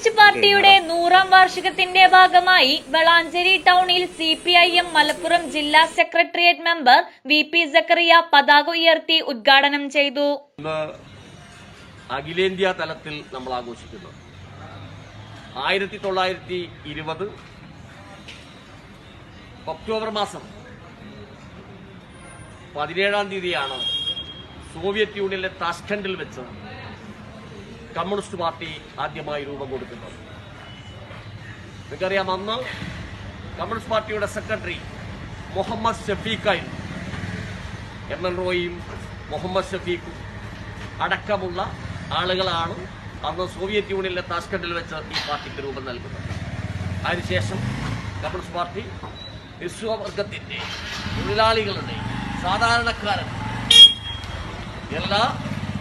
Communist പാർട്ടിയുടെ നൂറാം വാർഷികത്തിന്റെ ഭാഗമായി വളാഞ്ചേരി ടൗണിൽ C P I M Malappuram ജില്ലാ secretariat member V P Zakariya പതാക ഉയർത്തി ഉദ്ഘാടനം ചെയ്തു. അഖിലേന്ത്യാ തലത്തിൽ നമ്മൾ ആഘോഷിക്കുന്നു. ആയിരത്തി തൊള്ളായിരത്തി ഇരുപത് ഒക്ടോബർ മാസം പതിനേഴാം തീയതിയാണ് സോവിയറ്റ് യൂണിയനിലെ താഷ്കണ്ടിൽ വെച്ച് കമ്മ്യൂണിസ്റ്റ് പാർട്ടി ആദ്യമായി രൂപം കൊടുക്കുന്നത്. നിങ്ങൾക്കറിയാം അന്ന് കമ്മ്യൂണിസ്റ്റ് പാർട്ടിയുടെ സെക്രട്ടറി മുഹമ്മദ് ഷഫീഖായിരുന്നു എം എൻ റോയും മുഹമ്മദ് ഷഫീഖും അടക്കമുള്ള ആളുകളാണ് അന്ന് സോവിയറ്റ് യൂണിയനിലെ താഷ്കണ്ടിൽ വെച്ച് ഈ പാർട്ടിക്ക് രൂപം നൽകുന്നത്. അതിനുശേഷം കമ്മ്യൂണിസ്റ്റ് പാർട്ടി വിശ്വവർഗത്തിന്റെ തൊഴിലാളികളുടെ സാധാരണക്കാരൻ എല്ലാ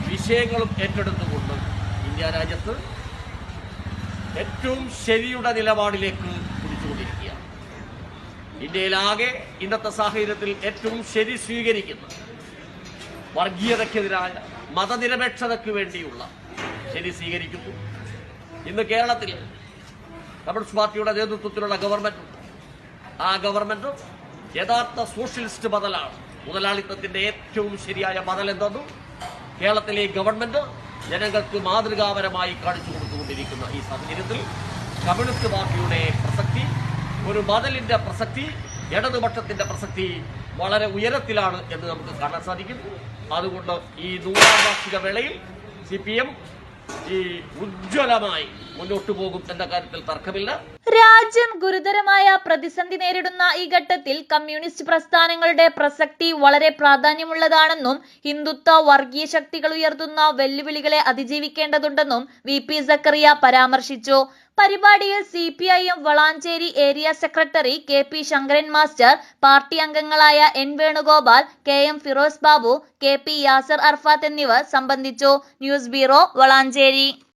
വിഷയങ്ങളും ഏറ്റെടുത്തുകൊണ്ട് ഇന്ത്യ രാജ്യത്ത് ഏറ്റവും ശരിയുടെ നിലപാടിലേക്ക് കുടിച്ചുകൊണ്ടിരിക്കുകയാണ് ഇന്ത്യയിലാകെ ഇന്നത്തെ സാഹചര്യത്തിൽ ഏറ്റവും ശരി സ്വീകരിക്കുന്ന വർഗീയതയ്ക്കെതിരായ മതനിരപേക്ഷതയ്ക്ക് വേണ്ടിയുള്ള ശരി സ്വീകരിക്കുന്നു. ഇന്ന് കേരളത്തിൽ കമ്മ്യൂണിസ്റ്റ് പാർട്ടിയുടെ നേതൃത്വത്തിലുള്ള ഗവൺമെന്റ് ആ ഗവൺമെന്റ് യഥാർത്ഥ സോഷ്യലിസ്റ്റ് ബദലാണ് മുതലാളിത്തത്തിന്റെ ഏറ്റവും ശരിയായ ബദൽ എന്തെന്നും കേരളത്തിലെ ഗവൺമെന്റ് ജനങ്ങൾക്ക് മാതൃകാപരമായി കാണിച്ചു കൊടുത്തുകൊണ്ടിരിക്കുന്ന ഈ സാഹചര്യത്തിൽ കമ്മ്യൂണിസ്റ്റ് പാർട്ടിയുടെ പ്രസക്തി ഒരു ബദലിന്റെ പ്രസക്തി ഇടതുപക്ഷത്തിന്റെ പ്രസക്തി വളരെ ഉയരത്തിലാണ് എന്ന് നമുക്ക് കാണാൻ സാധിക്കും. അതുകൊണ്ട് ഈ നൂറാം വാർഷിക വേളയിൽ സി പി എം ഈ ഉജ്ജ്വലമായി മുന്നോട്ടു പോകും എന്ന കാര്യത്തിൽ തർക്കമില്ല. രാജ്യം ഗുരുതരമായ പ്രതിസന്ധി നേരിടുന്ന ഈ ഘട്ടത്തിൽ കമ്മ്യൂണിസ്റ്റ് പ്രസ്ഥാനങ്ങളുടെ പ്രസക്തി വളരെ പ്രാധാന്യമുള്ളതാണെന്നും ഹിന്ദുത്വ വർഗീയ ശക്തികൾ ഉയർത്തുന്ന വെല്ലുവിളികളെ അതിജീവിക്കേണ്ടതുണ്ടെന്നും വി പി സക്കറിയ പരാമർശിച്ചു. പരിപാടിയിൽ C P I M Valanchery area secretary K P Sankaran master party അംഗങ്ങളായ N Venugopal K M Firoz Babu K P Yasar Arafat എന്നിവർ സംബന്ധിച്ചു. News bureau Valanchery.